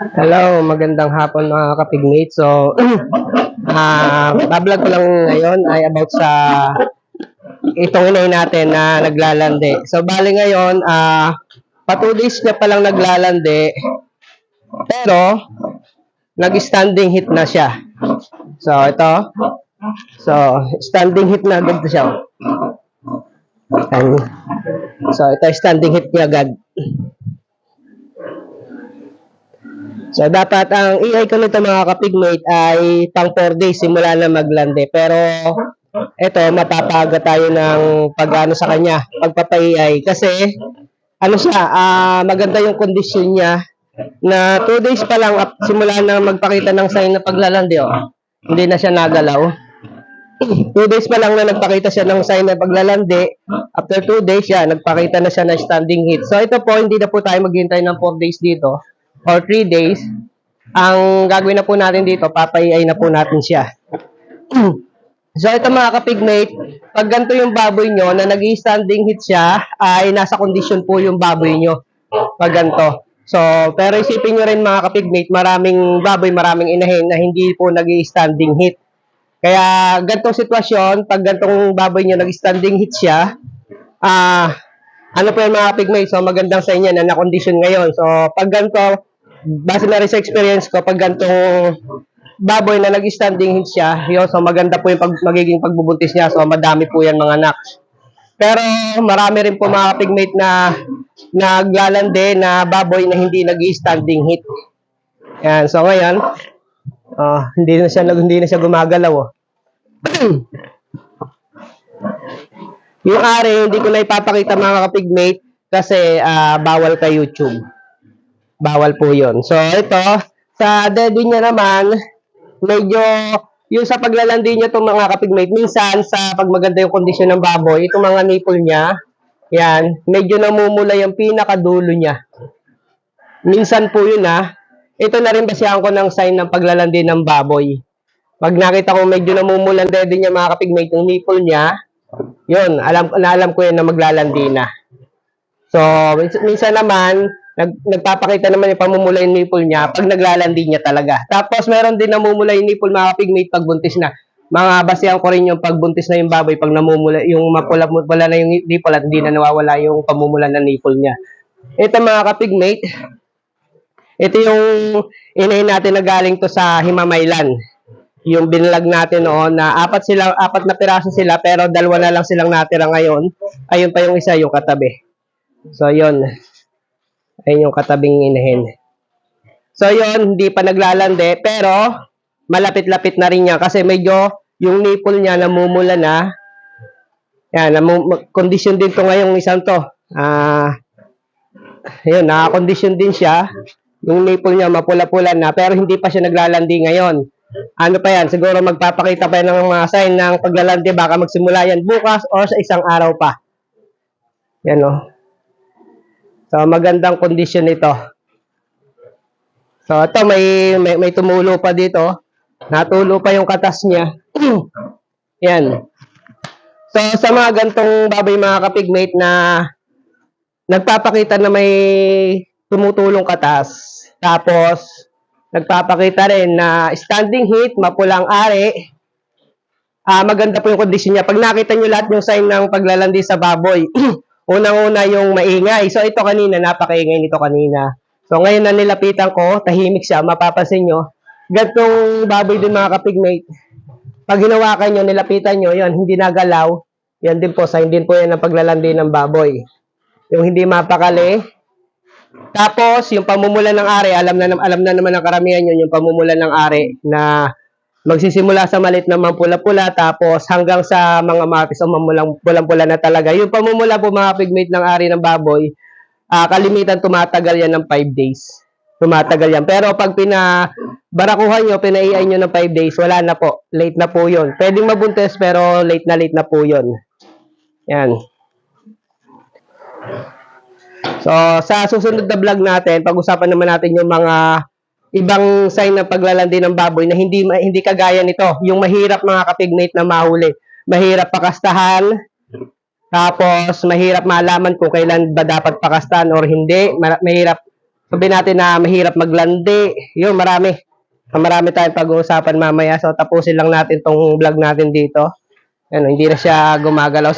Hello, magandang hapon mga kapigmate. So, ah bablog ko lang ngayon ay about sa itong inay natin na naglalande. So, bali ngayon, ah pa 2 days niya palang naglalande, pero nag-standing hit na siya. So, ito. So, standing hit na agad siya. Ayan. So, ito standing hit niya agad. So, dapat ang EI ko nito mga kapigmate ay pang 4 days simula na maglande. Pero, ito, mapapaga tayo ng pag-ano sa kanya, pagpapa-EI. Kasi, ano siya, ah, maganda yung kondisyon niya na 2 days pa lang up, simula na magpakita ng sign na paglalande. Oh. Hindi na siya nagalaw. 2 days pa lang na nagpakita siya ng sign na paglalande. After 2 days, siya, nagpakita na siya ng standing hit. So, ito po, hindi na po tayo maghintay ng 4 days dito or 3 days, ang gagawin na po natin dito, papayay na po natin siya. so ito mga kapigmate, pag ganito yung baboy nyo na nag standing hit siya, ay nasa kondisyon po yung baboy nyo. Pag ganito. So, pero isipin nyo rin mga kapigmate, maraming baboy, maraming inahin na hindi po nag standing hit. Kaya ganitong sitwasyon, pag ganitong baboy nyo nag-standing hit siya, ah, ano po yung mga pigmate, so magandang sa inyo na na-condition ngayon. So, pag ganito, base na rin sa experience ko, pag gantong baboy na nag-standing hit siya, yun, so maganda po yung pag, magiging pagbubuntis niya. So, madami po yan mga anak. Pero, marami rin po mga pigmate na naglalande na baboy na hindi nag-standing hit. Yan, so ngayon, ah, hindi na siya hindi na siya gumagalaw. Oh. yung ari, hindi ko na ipapakita mga kapigmate kasi ah, bawal kay YouTube. Bawal po yun. So, ito, sa dedo niya naman, medyo, yung sa paglalandi niya itong mga kapigmate, minsan sa pag maganda yung kondisyon ng baboy, itong mga nipple niya, yan, medyo namumula yung pinakadulo niya. Minsan po yun ah. Ito na rin basihan ko ng sign ng paglalandi ng baboy. Pag nakita ko medyo namumula ang dedo niya mga kapigmate, yung nipple niya, yun, alam, na alam ko yun na maglalandi na. So, minsan naman, nag, nagpapakita naman yung pamumula yung nipple niya pag naglalandi niya talaga. Tapos, meron din namumula yung nipple mga pigmate pag buntis na. Mga basihan ko rin yung pagbuntis na yung baboy pag namumula, yung mapula wala na yung nipple at hindi na nawawala yung pamumula ng nipple niya. Ito mga kapigmate, ito yung inay natin na galing to sa Himamaylan. Yung binalag natin noon na apat sila apat na piraso sila pero dalawa na lang silang natira ngayon. Ayun pa yung isa yung katabi. So yun. Ayun yung katabing inahin. So yun, hindi pa naglalande pero malapit-lapit na rin niya kasi medyo yung nipple niya namumula na. Yan, namu- condition din to ngayong isang to. Ah, yun, naka-condition din siya. Yung nipple niya mapula-pula na pero hindi pa siya naglalandi ngayon. Ano pa yan? Siguro magpapakita pa yan ng mga sign ng paglalandi. Baka magsimula yan bukas or sa isang araw pa. Yan o. So, magandang kondisyon nito. So, ito may, may, may tumulo pa dito. Natulo pa yung katas niya. yan. So, sa mga gantong baboy mga kapigmate na nagpapakita na may tumutulong katas. Tapos, nagpapakita rin na standing heat, mapulang ari. Ah, maganda po yung kondisyon niya. Pag nakita niyo lahat yung sign ng paglalandi sa baboy, unang-una yung maingay. So, ito kanina, napakaingay nito kanina. So, ngayon na nilapitan ko, tahimik siya, mapapansin nyo. Gantong baboy din mga kapigmate. Pag hinawakan nyo, nilapitan nyo, yon hindi nagalaw. Yan din po, sign din po yan ng paglalandi ng baboy. Yung hindi mapakali, tapos, yung pamumula ng ari, alam na, alam na naman ng karamihan yun, yung pamumula ng ari na magsisimula sa malit na mampula-pula, tapos hanggang sa mga mapis o mamulang pulang-pula na talaga. Yung pamumula po mga pigmate ng ari ng baboy, ah, kalimitan tumatagal yan ng 5 days. Tumatagal yan. Pero pag pina barakuhan nyo, pinaiay nyo ng 5 days, wala na po. Late na po yun. Pwedeng mabuntis, pero late na late na po yun. Yan. So, sa susunod na vlog natin, pag-usapan naman natin yung mga ibang sign ng paglalandi ng baboy na hindi hindi kagaya nito. Yung mahirap mga kapigmate na mahuli. Mahirap pakastahan. Tapos, mahirap malaman kung kailan ba dapat pakastahan or hindi. Ma- Mahirap sabihin natin na mahirap maglandi. Yun, marami. Marami tayong pag-uusapan mamaya. So, tapusin lang natin tong vlog natin dito. Ano, hindi na siya gumagalaw.